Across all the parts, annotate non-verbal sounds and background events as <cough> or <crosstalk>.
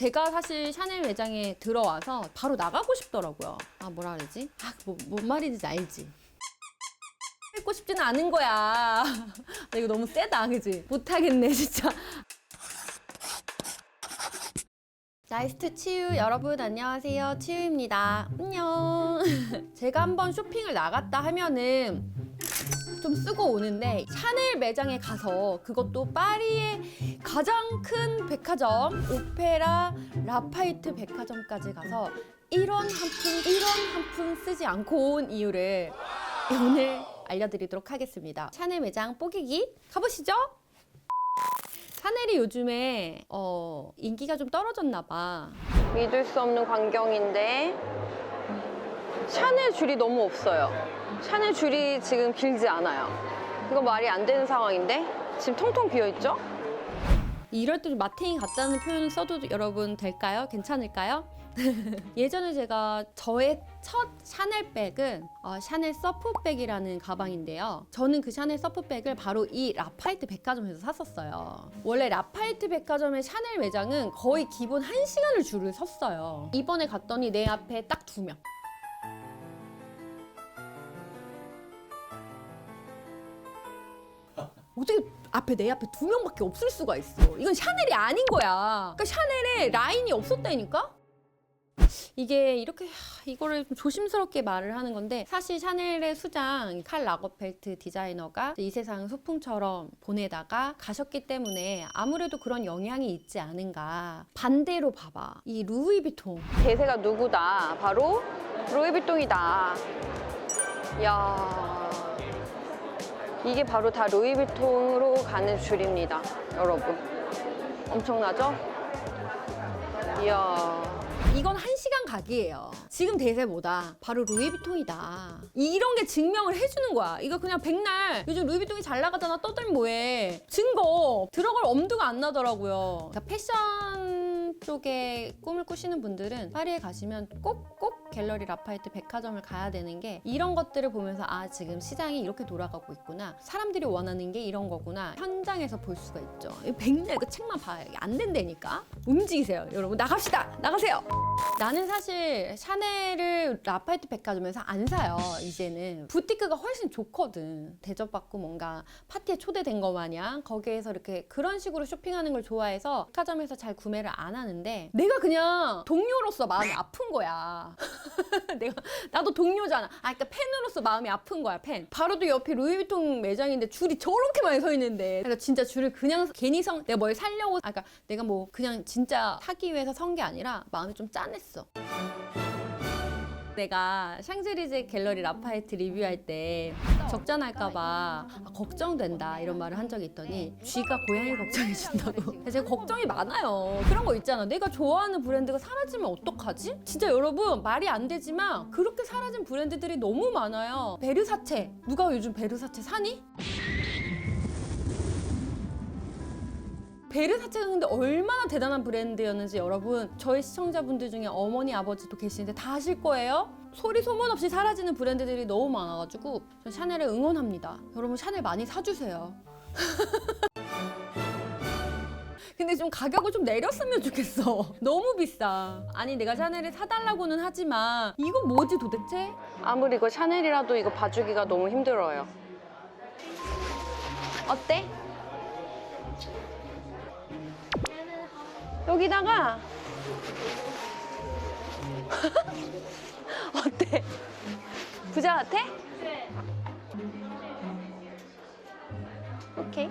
제가 사실 샤넬 매장에 들어와서 바로 나가고 싶더라고요. 아 뭐라 그러지? 아, 뭐, 뭔 말인지 알지? 읽고 싶지는 않은 거야. <laughs> 나 이거 너무 세다, 그지? 못하겠네, 진짜. 나이스트 치유 여러분 안녕하세요 치유입니다 안녕 <laughs> 제가 한번 쇼핑을 나갔다 하면은 좀 쓰고 오는데 샤넬 매장에 가서 그것도 파리의 가장 큰 백화점 오페라 라파이트 백화점까지 가서 이런 한푼 이런 한푼 쓰지 않고 온 이유를 오늘 알려드리도록 하겠습니다. 샤넬 매장 뽀기기 가보시죠. 샤넬이 요즘에 어, 인기가 좀 떨어졌나 봐. 믿을 수 없는 광경인데 샤넬 줄이 너무 없어요. 샤넬 줄이 지금 길지 않아요. 이거 말이 안 되는 상황인데 지금 통통 비어 있죠? 이럴 때좀 마탱이 같다는 표현을 써도 여러분 될까요? 괜찮을까요? <laughs> 예전에 제가 저의 첫 샤넬 백은 어, 샤넬 서프백이라는 가방인데요. 저는 그 샤넬 서프백을 바로 이 라파이트 백화점에서 샀었어요. 원래 라파이트 백화점의 샤넬 매장은 거의 기본 1시간을 줄을 섰어요. 이번에 갔더니 내 앞에 딱 두 명. 어떻게 앞에 내 앞에 두 명밖에 없을 수가 있어. 이건 샤넬이 아닌 거야. 그러니까 샤넬에 라인이 없었다니까? 이게 이렇게 하, 이거를 좀 조심스럽게 말을 하는 건데 사실 샤넬의 수장 칼 라거펠트 디자이너가 이 세상 소풍처럼 보내다가 가셨기 때문에 아무래도 그런 영향이 있지 않은가 반대로 봐봐 이 루이비통 대세가 누구다? 바로 루이비통이다. 야 이게 바로 다 루이비통으로 가는 줄입니다, 여러분. 엄청나죠? 이야. 이건 한 시간 각이에요. 지금 대세 뭐다? 바로 루이비통이다. 이런 게 증명을 해주는 거야. 이거 그냥 백날 요즘 루이비통이 잘 나가잖아. 떠들면 뭐해? 증거 들어갈 엄두가 안 나더라고요. 그러니까 패션 쪽에 꿈을 꾸시는 분들은 파리에 가시면 꼭꼭 갤러리 라파이트 백화점을 가야 되는 게 이런 것들을 보면서 아 지금 시장이 이렇게 돌아가고 있구나. 사람들이 원하는 게 이런 거구나. 현장에서 볼 수가 있죠. 이 백날 그 책만 봐요. 안 된다니까. 움직이세요, 여러분. 나갑시다. 나가세요. 나는 사실 샤넬을 라파이트 백화점에서 안 사요 이제는 부티크가 훨씬 좋거든 대접받고 뭔가 파티에 초대된 거 마냥 거기에서 이렇게 그런 식으로 쇼핑하는 걸 좋아해서 백화점에서 잘 구매를 안 하는데 내가 그냥 동료로서 마음이 아픈 거야 <laughs> 내가 나도 동료잖아. 아 그러니까 팬으로서 마음이 아픈 거야 팬. 바로 또 옆에 루이비통 매장인데 줄이 저렇게 많이 서 있는데. 내가 진짜 줄을 그냥 괜히 성 내가 뭘 살려고 아 그러니까 내가 뭐 그냥 진짜 사기 위해서 선 게 아니라 마음이 좀 짠했어 내가 샹젤리제 갤러리 라파에트 리뷰할 때 적자날까봐 아, 걱정된다 이런 말을 한 적이 있더니 쥐가 고양이 걱정해준다고. <laughs> 제가 걱정이 많아요. 그런 거 있잖아. 내가 좋아하는 브랜드가 사라지면 어떡하지? 진짜 여러분 말이 안 되지만 그렇게 사라진 브랜드들이 너무 많아요. 베르사체. 누가 요즘 베르사체 사니? 베르사체가 근데 얼마나 대단한 브랜드였는지 여러분 저희 시청자분들 중에 어머니 아버지도 계시는데 다 아실 거예요? 소리 소문 없이 사라지는 브랜드들이 너무 많아가지고 저 샤넬을 응원합니다 여러분 샤넬 많이 사주세요 <laughs> 근데 좀 가격을 좀 내렸으면 좋겠어 <laughs> 너무 비싸 아니 내가 샤넬을 사달라고는 하지만 이거 뭐지 도대체? 아무리 이거 샤넬이라도 이거 봐주기가 너무 힘들어요. 어때? 여기다가 <laughs> 어때? 부자 같아? 오케이.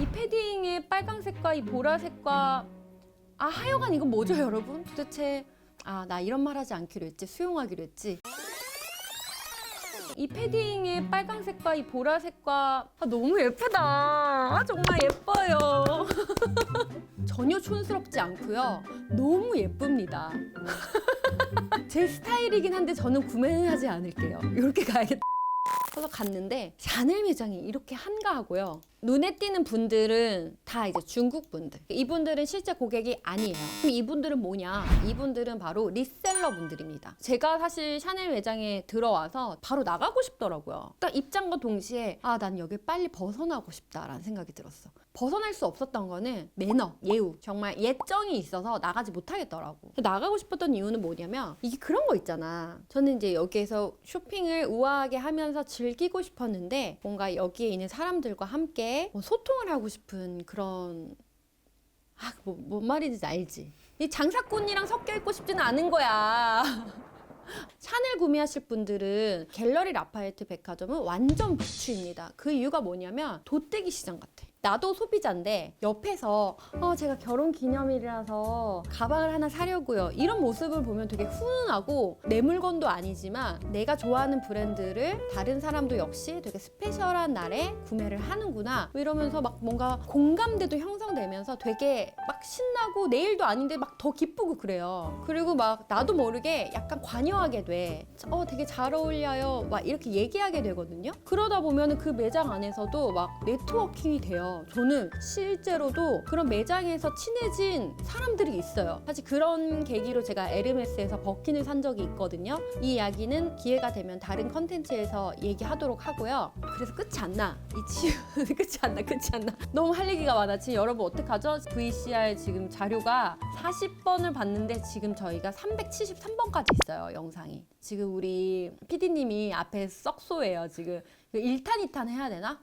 이 패딩의 빨강색과 이 보라색과 아 하여간 이건 뭐죠 여러분? 도대체 아 나 이런 말 하지 않기로 했지 수용하기로 했지 이 패딩의 빨강색과 이 보라색과 아, 너무 예쁘다. 아 정말 예뻐요. <laughs> 전혀 촌스럽지 않고요. 너무 예쁩니다. <laughs> 제 스타일이긴 한데 저는 구매는 하지 않을게요. 이렇게 가야겠다 그래서 갔는데 샤넬 매장이 이렇게 한가하고요. 눈에 띄는 분들은 다 이제 중국 분들. 이분들은 실제 고객이 아니에요. 그럼 이분들은 뭐냐? 이분들은 바로 리셀러 분들입니다. 제가 사실 샤넬 매장에 들어와서 바로 나가고 싶더라고요. 그러니까 입장과 동시에 아, 난 여기 빨리 벗어나고 싶다라는 생각이 들었어. 벗어날 수 없었던 거는 매너, 예우. 정말 예정이 있어서 나가지 못하겠더라고. 나가고 싶었던 이유는 뭐냐면 이게 그런 거 있잖아. 저는 이제 여기에서 쇼핑을 우아하게 하면서 즐기고 싶었는데 뭔가 여기에 있는 사람들과 함께 뭐 소통을 하고 싶은 그런 아, 뭐, 뭔 말인지 알지? 이 장사꾼이랑 섞여 있고 싶지는 않은 거야. <laughs> 샤넬 구매하실 분들은 갤러리 라파에트 백화점은 완전 부추입니다. 그 이유가 뭐냐면 돗대기 시장 같아. 나도 소비자인데 옆에서 어, 제가 결혼 기념일이라서 가방을 하나 사려고요. 이런 모습을 보면 되게 훈훈하고 내 물건도 아니지만 내가 좋아하는 브랜드를 다른 사람도 역시 되게 스페셜한 날에 구매를 하는구나. 이러면서 막 뭔가 공감대도 형성되면서 되게 막 신나고 내일도 아닌데 막 더 기쁘고 그래요. 그리고 막 나도 모르게 약간 관여하게 돼. 어, 되게 잘 어울려요. 막 이렇게 얘기하게 되거든요. 그러다 보면 그 매장 안에서도 막 네트워킹이 돼요. 저는 실제로도 그런 매장에서 친해진 사람들이 있어요. 사실 그런 계기로 제가 에르메스에서 버킨을 산 적이 있거든요. 이 이야기는 기회가 되면 다른 컨텐츠에서 얘기하도록 하고요. 그래서 끝이 안 나. 이 치유 <laughs> 끝이 안 나. 끝이 안 나. 너무 할 얘기가 많아. 지금 여러분 어떡하죠? VCR 지금 자료가 40번을 봤는데 지금 저희가 373번까지 있어요. 영상이. 지금 우리 PD님이 앞에 썩소예요. 지금 1탄 2탄 해야 되나?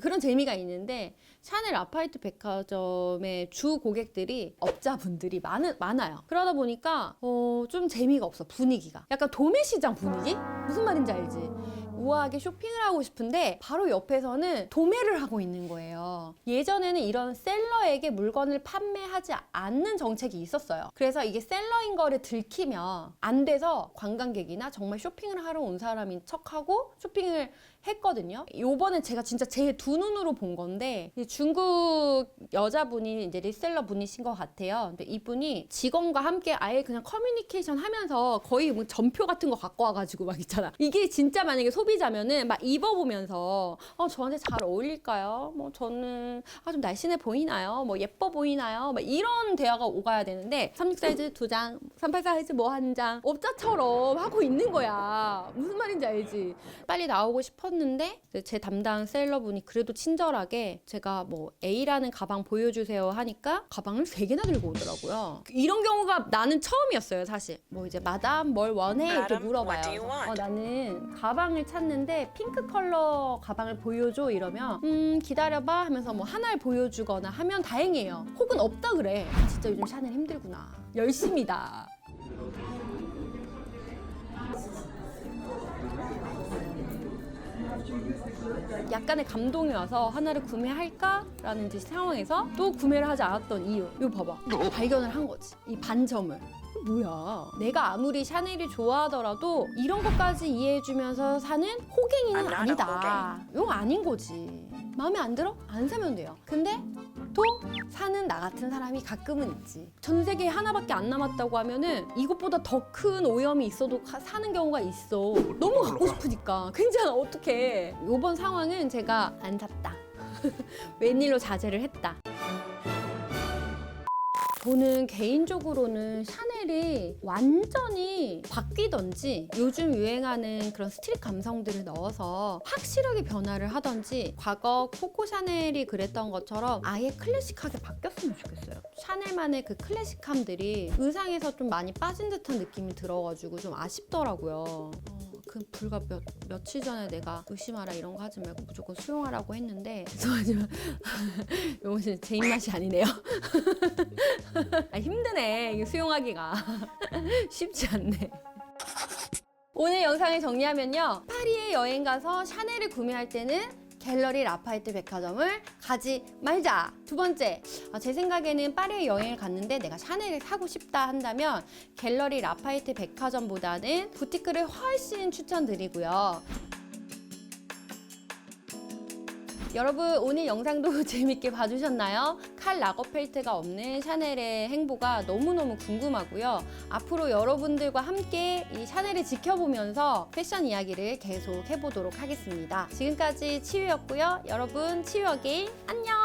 그런 재미가 있는데 샤넬 아파이트 백화점의 주 고객들이 업자분들이 많, 많아요. 그러다 보니까 어, 좀 재미가 없어 분위기가. 약간 도매시장 분위기? 무슨 말인지 알지? 우아하게 쇼핑을 하고 싶은데 바로 옆에서는 도매를 하고 있는 거예요. 예전에는 이런 셀러에게 물건을 판매하지 않는 정책이 있었어요. 그래서 이게 셀러인 거를 들키면 안 돼서 관광객이나 정말 쇼핑을 하러 온 사람인 척하고 쇼핑을 했거든요. 요번엔 제가 진짜 제 두 눈으로 본 건데 이 중국 여자분이 이제 리셀러 분이신 것 같아요. 근데 이분이 직원과 함께 아예 그냥 커뮤니케이션 하면서 거의 뭐 전표 같은 거 갖고 와가지고 막 있잖아. 이게 진짜 만약에 소비자면은 막 입어보면서 어 저한테 잘 어울릴까요? 뭐 저는 아 좀 날씬해 보이나요? 뭐 예뻐 보이나요? 막 이런 대화가 오가야 되는데 36 사이즈 두 장, 38 사이즈 뭐 한 장 업자처럼 하고 있는 거야. 무슨 말인지 알지? 빨리 나오고 싶었 는데 제 담당 셀러분이 그래도 친절하게 제가 뭐 A라는 가방 보여주세요 하니까 가방을 세 개나 들고 오더라고요. 이런 경우가 나는 처음이었어요, 사실. 뭐 이제 마담 뭘 원해 이렇게 물어봐요. 어, 나는 가방을 찾는데 핑크 컬러 가방을 보여줘 이러면 음 기다려봐 하면서 뭐 하나를 보여주거나 하면 다행이에요. 혹은 없다 그래. 아, 진짜 요즘 샤넬 힘들구나. 열심이다. 약간의 감동이 와서 하나를 구매할까라는 이제 상황에서 또 구매를 하지 않았던 이유. 이거 봐봐. 발견을 한 거지. 이 반점을. 이거 뭐야? 내가 아무리 샤넬이 좋아하더라도 이런 것까지 이해해주면서 사는 호갱이는 아니다. 이거 아닌 거지. 마음에 안 들어? 안 사면 돼요. 근데 또 사는 나 같은 사람이 가끔은 있지. 전 세계에 하나밖에 안 남았다고 하면은 이것보다 더 큰 오염이 있어도 가- 사는 경우가 있어. 너무 갖고 싶으니까. <laughs> 괜찮아, 어떡해. 이번 상황은 제가 안 샀다. <laughs> 웬일로 자제를 했다. 저는 개인적으로는 샤넬 이 완전히 바뀌던지 요즘 유행하는 그런 스트릿 감성들을 넣어서 확실하게 변화를 하던지 과거 코코 샤넬이 그랬던 것처럼 아예 클래식하게 바뀌었으면 좋겠어요. 샤넬만의 그 클래식함들이 의상에서 좀 많이 빠진 듯한 느낌이 들어가지고 좀 아쉽더라고요. 어, 그 불과 몇, 며칠 전에 내가 의심하라 이런 거 하지 말고 무조건 수용하라고 했는데 <laughs> 죄송하지만 <laughs> 이것은 제 입맛이 아니네요. <laughs> 아, 힘드네. 수용하기가. 쉽지 않네. 오늘 영상을 정리하면요. 파리에 여행 가서 샤넬을 구매할 때는 갤러리 라파이트 백화점을 가지 말자. 두 번째, 아, 제 생각에는 파리에 여행을 갔는데 내가 샤넬을 사고 싶다 한다면 갤러리 라파이트 백화점보다는 부티크를 훨씬 추천드리고요. 여러분 오늘 영상도 <laughs> 재밌게 봐주셨나요? 칼 라거펠트가 없는 샤넬의 행보가 너무너무 궁금하고요. 앞으로 여러분들과 함께 이 샤넬을 지켜보면서 패션 이야기를 계속 해보도록 하겠습니다. 지금까지 치유였고요. 여러분 치유 어게인 안녕!